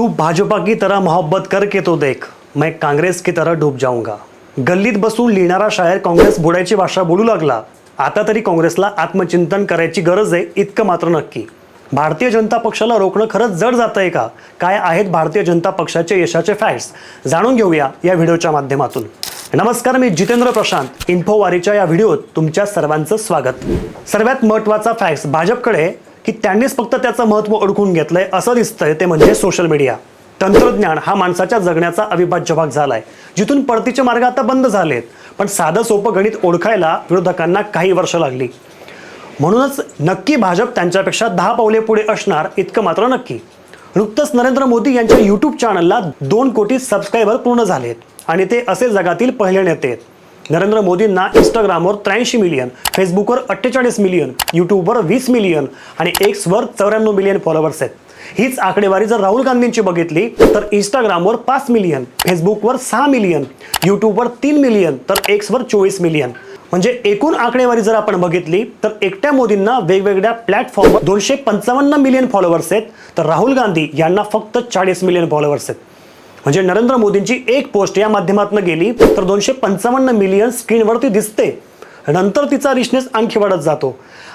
तू भाजपा की तरह मोहब्बत करके तो देख मैं काँग्रेस की तरह डूब जाऊंगा। गल्लीत बसून लिहिणारा शायर काँग्रेस बुडायची भाषा बोलू लागला आता तरी काँग्रेसला आत्मचिंतन करायची गरज आहे इतकं मात्र नक्की. भारतीय जनता पक्षाला रोखणं खरंच जड जात आहे का? काय आहेत भारतीय जनता पक्षाचे यशाचे फॅक्ट्स जाणून घेऊया या व्हिडिओच्या माध्यमातून. नमस्कार मी जितेंद्र प्रशांत. इन्फोवारीच्या या व्हिडिओत तुमच्या सर्वांचं स्वागत. सर्वात महत्त्वाचा फॅक्ट्स भाजपकडे की त्यांनीच फक्त त्याचं महत्त्व ओळखून घेतलंय असं दिसतंय ते म्हणजे सोशल मीडिया तंत्रज्ञान हा माणसाच्या जगण्याचा अविभाज्य भाग झालाय. जिथून परतीचे मार्ग आता बंद झालेत पण साधं सोपं गणित ओळखायला विरोधकांना काही वर्ष लागली. म्हणूनच नक्की भाजप त्यांच्यापेक्षा दहा पावले पुढे असणार इतकं मात्र नक्की. नुकतंच नरेंद्र मोदी यांच्या यूट्यूब चॅनलला दोन कोटी सबस्क्रायबर पूर्ण झालेत आणि ते असे जगातील पहिले नेते आहेत. नरेंद्र मोदींना इंस्टाग्रामवर त्र्याऐंशी मिलियन फेसबुकवर अठ्ठेचाळीस मिलियन यूट्यूबवर वीस मिलियन आणि एक्सवर चौऱ्याण्णव मिलियन फॉलोअर्स आहेत. हीच आकडेवारी जर राहुल गांधींची बघितली तर इंस्टाग्रामवर पाच मिलियन फेसबुकवर सहा मिलियन यूट्यूबवर तीन मिलियन तर एक्सवर चोवीस मिलियन म्हणजे एकूण आकडेवारी जर आपण बघितली तर एकट्या मोदींना वेगवेगळ्या प्लॅटफॉर्मवर दोनशे पंचावन्न मिलियन फॉलोअर्स आहेत तर राहुल गांधी यांना फक्त चाळीस मिलियन फॉलोअर्स आहेत. म्हणजे नरेंद्र मोदींची एक पोस्ट या माध्यमातून गेली तर दोनशे पंचावन्न मिलियन स्क्रीनवरती दिसते. नंतर तिचा रिचनेस आणखी वाढत जातो.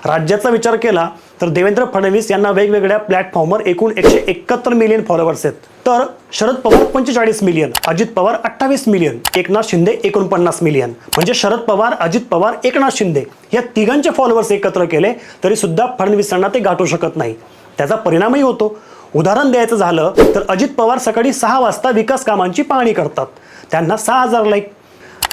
राज्याचा विचार केला तर देवेंद्र फडणवीस यांना वेगवेगळ्या प्लॅटफॉर्मवर एकूण एकशे एकाहत्तर मिलियन फॉलोअर्स आहेत. तर शरद पवार पंचेचाळीस मिलियन अजित पवार अठ्ठावीस मिलियन एकनाथ शिंदे एकोणपन्नास मिलियन म्हणजे शरद पवार अजित पवार एकनाथ शिंदे या तिघांचे फॉलोअर्स एकत्र केले तरी सुद्धा फडणवीसांना ते गाठू शकत नाही. त्याचा परिणामही होतो. उदाहरण द्यायचं झालं तर अजित पवार सकाळी सहा वाजता विकास कामांची पाहणी करतात. त्यांना सहा हजार लाईक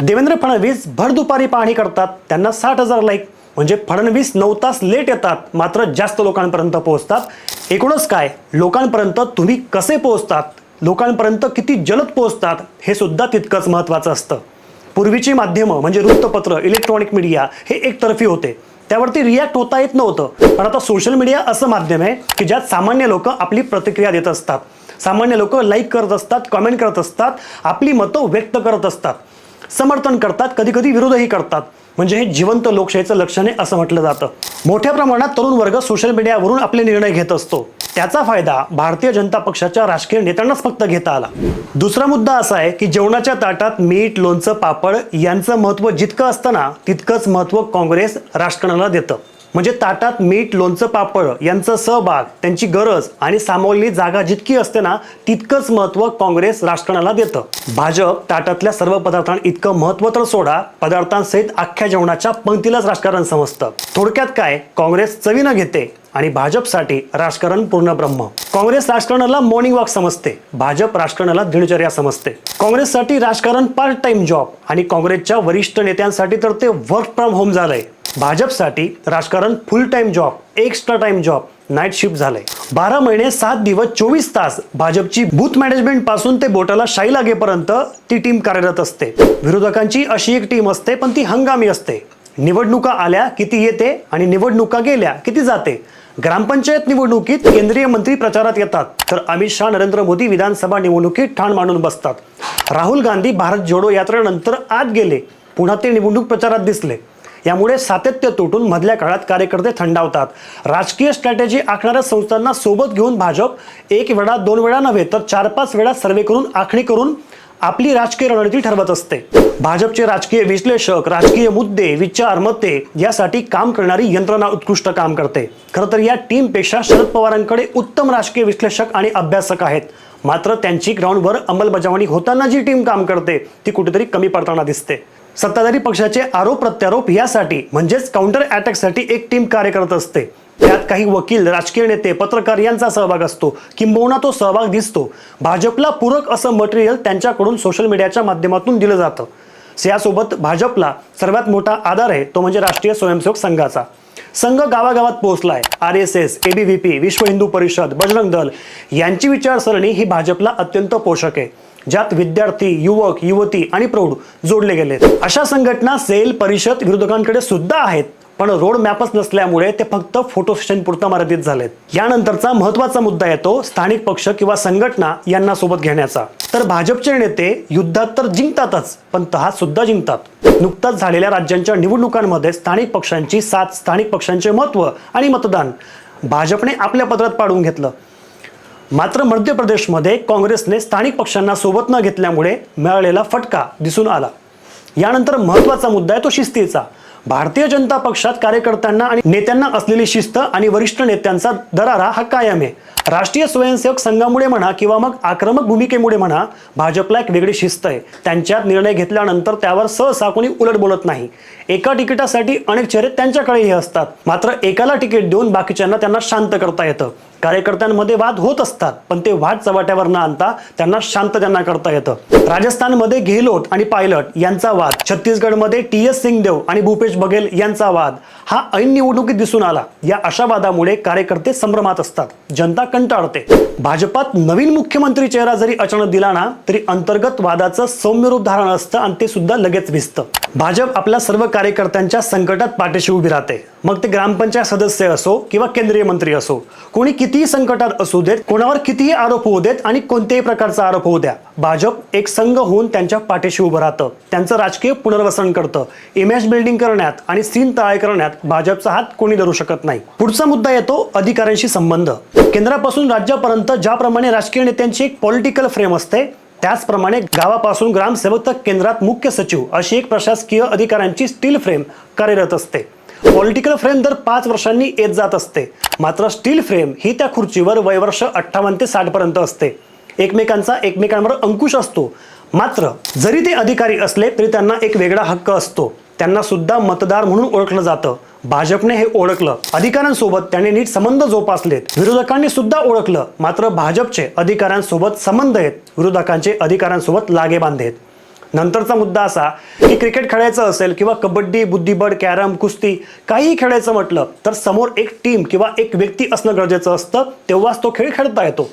देवेंद्र फडणवीस भर दुपारी पाहणी करतात. त्यांना साठ हजार लाईक म्हणजे फडणवीस नऊ तास लेट येतात. मात्र जास्त लोकांपर्यंत पोहोचतात. एकूणच काय? लोकांपर्यंत तुम्ही कसे पोहोचतात? लोकांपर्यंत किती जलद पोहोचतात? हे सुद्धा तितकंच महत्त्वाचं असतं. पूर्वीची माध्यमं म्हणजे वृत्तपत्र इलेक्ट्रॉनिक मीडिया हे एकतर्फी होते. त्यावरती रिॲक्ट होता येत नव्हतं. पण आता सोशल मीडिया असं माध्यम आहे की ज्यात सामान्य लोक आपली प्रतिक्रिया देत असतात. सामान्य लोक लाईक करत असतात कमेंट करत असतात आपली मतं व्यक्त करत असतात. समर्थन करतात कधी कधी विरोधही करतात. म्हणजे हे जिवंत लोकशाहीचं लक्षण आहे असं म्हटलं जातं. मोठ्या प्रमाणात तरुण वर्ग सोशल मीडियावरून आपले निर्णय घेत असतो. त्याचा फायदा भारतीय जनता पक्षाच्या राजकीय नेत्यांनाच फक्त घेता आला. दुसरा मुद्दा असा आहे की जेवणाच्या ताटात मीठ लोणचं पापड यांचं महत्त्व जितकं असतं ना तितकंच महत्त्व काँग्रेस राजकारणाला देतं. म्हणजे ताटात मीठ लोणचं पापड यांचं सहभाग त्यांची गरज आणि सामावलेली जागा जितकी असते ना तितकंच महत्त्व काँग्रेस राजकारणाला देतं. भाजप ताटातल्या सर्व पदार्थांना इतकं महत्त्व तर सोडा पदार्थांसहित अख्ख्या जेवणाच्या पंक्तीलाच राजकारण समजतं. थोडक्यात काय काँग्रेस चवीनं घेते आणि भाजपसाठी राजकारण पूर्ण ब्रह्म काँग्रेस राजकारणाला मॉर्निंग वॉक समजते भाजप राजकारणाला दिनचर्या समजते. काँग्रेससाठी राजकारण पार्ट टाइम जॉब आणि काँग्रेसच्या वरिष्ठ नेत्यांसाठी तर ते वर्क फ्रॉम होम झालंय. भाजपसाठी राजकारण full time job extra time job night shift झालंय. बारा महिने सात दिवस चोवीस तास भाजपची बूथ मॅनेजमेंटपासून ते बोटाला शाई लागेपर्यंत ती टीम कार्यरत असते. विरोधकांची अशी एक टीम असते पण ती हंगामी असते. निवडणुका आल्या किती येते आणि निवडणुका गेल्या किती जाते? ग्रामपंचायत निवडणुकीत केंद्रीय मंत्री प्रचारात येतात. तर अमित शहा नरेंद्र मोदी विधानसभा निवडणुकीत ठाण मांडून बसतात. राहुल गांधी भारत जोडो यात्रेनंतर आत गेले. पुन्हा ते निवडणूक प्रचारात दिसले. यामुळे सातत्य तुटून मधल्या काळात कार्यकर्ते थंडावतात. राजकीय स्ट्रॅटेजी आखणाऱ्या संस्थांना सोबत घेऊन भाजप एक वेळा दोन वेळा नव्हे तर चार पाच वेळा सर्वे करून आखणी करून आपली राजकीय रणनीती ठरवत असते. भाजपचे राजकीय विश्लेषक राजकीय मुद्दे विचार मते यासाठी काम करणारी यंत्रणा उत्कृष्ट काम करते. खरं तर या टीमपेक्षा शरद पवारांकडे उत्तम राजकीय विश्लेषक आणि अभ्यासक आहेत. मात्र त्यांची ग्राउंडवर अंमलबजावणी होताना जी टीम काम करते ती कुठेतरी कमी पडताना दिसते. सत्ताधारी पक्षाचे आरोप प्रत्यारोप यासाठी म्हणजेच काउंटर अटॅकसाठी एक टीम कार्य करत असते. त्यात काही वकील राजकीय नेते पत्रकार यांचा सहभाग असतो. किंबहुना तो सहभाग दिसतो. भाजपला पूरक असं मटेरियल त्यांच्याकडून सोशल मीडियाच्या माध्यमातून दिलं जातं. यासोबत भाजपला सर्वात मोठा आधार आहे तो म्हणजे राष्ट्रीय स्वयंसेवक संघाचा. संघ गावागावात पोहोचलाय. R S S ABVP Vishwa Hindu Parishad Bajrang Dal यांची विचारसरणी ही भाजपला अत्यंत पोषक आहे. ज्यात विद्यार्थी युवक युवती आणि प्रौढ जोडले गेले अशा संघटना सेल परिषद विरोधकांकडे सुद्धा आहेत पण रोड मॅपच नसल्यामुळे ते फक्त फोटो सेशन पुरता मर्यादित झालेत. यानंतरचा महत्त्वाचा मुद्दा येतो स्थानिक पक्ष किंवा संघटना यांना सोबत घेण्याचा. तर भाजपचे नेते युद्धात तर जिंकतातच पण तहात सुद्धा जिंकतात. नुकताच झालेल्या राज्यांच्या निवडणुकांमध्ये स्थानिक पक्षांची सात स्थानिक पक्षांचे महत्त्व आणि मतदान. भाजपने आपल्या पत्रात पाडून घेतलं. मात्र मध्य प्रदेशमध्ये काँग्रेसने स्थानिक पक्षांना सोबत न घेतल्यामुळे मिळालेला फटका दिसून आला. यानंतर महत्त्वाचा मुद्दा आहे तो शिस्तीचा. भारतीय जनता पक्षात कार्यकर्त्यांना आणि नेत्यांना असलेली शिस्त आणि वरिष्ठ नेत्यांचा दरारा हा कायम आहे. राष्ट्रीय स्वयंसेवक संघामुळे म्हणा किंवा मग आक्रमक भूमिकेमुळे म्हणा भाजपला एक वेगळी शिस्त आहे. त्यांच्यात निर्णय घेतल्यानंतर त्यावर सहसा कोणी उलट बोलत नाही. एका तिकिटासाठी अनेक चेहरे त्यांच्याकडेही असतात. मात्र एकाला तिकीट देऊन बाकीच्यांना त्यांना शांत करता येतं. कार्यकर्त्यांमध्ये वाद होत असतात पण ते वाद चव्हाट्यावर न आणता त्यांना शांत त्यांना करता येतं. राजस्थानमध्ये गेहलोत आणि पायलट यांचा वाद छत्तीसगडमध्ये टी एस सिंगदेव आणि भूपेश बघेल यांचा वाद हा ऐन निवडणुकीत दिसून आला. या अशा वादामुळे कार्यकर्ते संभ्रमात असतात जनता कंटाळते. भाजपात नवीन मुख्यमंत्री चेहरा जरी अचानक दिला ना तरी अंतर्गत वादाचं सौम्य रूप धारण असतं आणि ते सुद्धा लगेच भिजतं. भाजप आपल्या सर्व कार्यकर्त्यांच्या संकटात पाठीशी उभी राहते. मग ते ग्रामपंचायत सदस्य असो किंवा केंद्रीय मंत्री असो कोणी कितीही संकटात असू देत कोणावर कितीही आरोप होऊ देत आणि कोणत्याही प्रकारचा आरोप होऊ द्या. भाजप एक संघ होऊन त्यांच्या पाठीशी उभं राहतं. त्यांचं राजकीय पुनर्वसन करतं. इमेज बिल्डिंग करण्यात आणि सीन तयार करण्यात भाजपचा हात कोणी धरू शकत नाही. पुढचा मुद्दा येतो अधिकाऱ्यांशी संबंध. केंद्रापासून राज्यापर्यंत ज्याप्रमाणे राजकीय नेत्यांची एक पॉलिटिकल फ्रेम असते त्याचप्रमाणे गावापासून ग्रामसेवक तर केंद्रात मुख्य सचिव अशी एक प्रशासकीय अधिकाऱ्यांची स्टील फ्रेम कार्यरत असते. पॉलिटिकल फ्रेम दर पाच वर्षांनी येत जात असते. मात्र स्टील फ्रेम ही त्या खुर्चीवर वयवर्ष अठ्ठावन्न ते साठपर्यंत असते. एकमेकांचा एकमेकांवर अंकुश असतो. मात्र जरी ते अधिकारी असले तरी त्यांना एक वेगळा हक्क असतो. त्यांना सुद्धा मतदार म्हणून ओळखलं जातं. भाजपने हे ओळखलं. अधिकाऱ्यांसोबत त्याने नीट संबंध जोपासलेत. विरोधकांनी सुद्धा ओळखलं. मात्र भाजपचे अधिकाऱ्यांसोबत संबंध आहेत. विरोधकांचे अधिकाऱ्यांसोबत लागे बांधे आहेत. नंतरचा मुद्दा असा की क्रिकेट खेळायचं असेल किंवा कबड्डी बुद्धिबळ कॅरम कुस्ती काहीही खेळायचं म्हटलं तर समोर एक टीम किंवा एक व्यक्ती असणं गरजेचं असतं तेव्हाच तो खेळ खेळता येतो.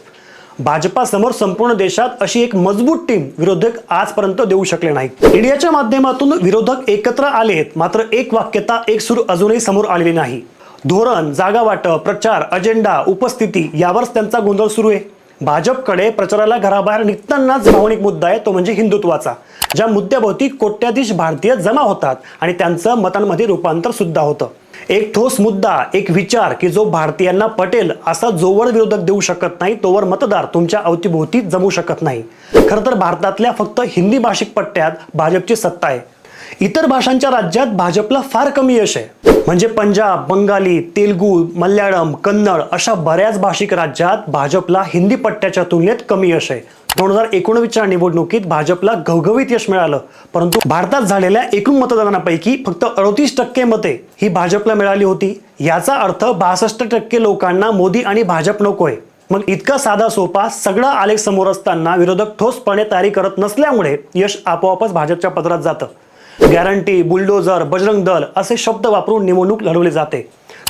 भाजपासमोर संपूर्ण देशात अशी एक मजबूत टीम विरोधक आजपर्यंत देऊ शकले नाही इंडियाच्या माध्यमातून विरोधक एकत्र आलेत मात्र एक वाक्यता एक सूर अजूनही समोर आलेली नाही. धोरण जागा वाटप प्रचार अजेंडा उपस्थिती यावरच त्यांचा गोंधळ सुरू आहे. भाजपकडे प्रचाराला घराबाहेर निघतानाच भावनिक मुद्दा आहे तो म्हणजे हिंदुत्वाचा. ज्या मुद्द्याभोवती कोट्याधीश भारतीय जमा होतात आणि त्यांचं मतांमध्ये रूपांतर सुद्धा होतं. एक ठोस मुद्दा एक विचार की जो भारतीयांना पटेल असा जोवर विरोधक देऊ शकत नाही तोवर मतदार तुमच्या अवतीभोवती जमू शकत नाही. खरं तर भारतातल्या फक्त हिंदी भाषिक पट्ट्यात भाजपची सत्ता आहे. इतर भाषांच्या राज्यात भाजपला फार कमी यश आहे. म्हणजे पंजाब बंगाली तेलगू मल्याळम कन्नड अशा बऱ्याच भाषिक राज्यात भाजपला हिंदी पट्ट्याच्या तुलनेत कमी यश आहे. दोन हजार एकोणवीसच्या निवडणुकीत भाजपला घवघवीत यश मिळालं. परंतु भारतात झालेल्या एकूण मतदानापैकी फक्त अडतीस टक्के मते ही भाजपला मिळाली होती. याचा अर्थ बासष्ट टक्के लोकांना मोदी आणि भाजप नकोय. मग इतका साधा सोपा सगळा आलेख समोर असताना विरोधक ठोसपणे तयारी करत नसल्यामुळे यश आपोआपच भाजपच्या पदरात जातं. गॅरंटी बुलडोझर बजरंग दल असे शब्द वापरून निवडणूक लढवली जाते.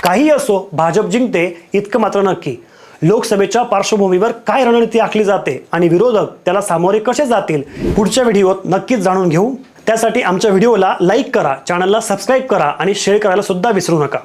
काही असो भाजप जिंकते इतकं मात्र नक्की. लोकसभेच्या पार्श्वभूमीवर काय रणनीती आखली जाते आणि विरोधक त्याला सामोरे कसे जातील पुढच्या व्हिडिओत नक्कीच जाणून घेऊ. त्यासाठी आमच्या व्हिडिओला लाईक करा चॅनलला सबस्क्राईब करा आणि शेअर करायला सुद्धा विसरू नका.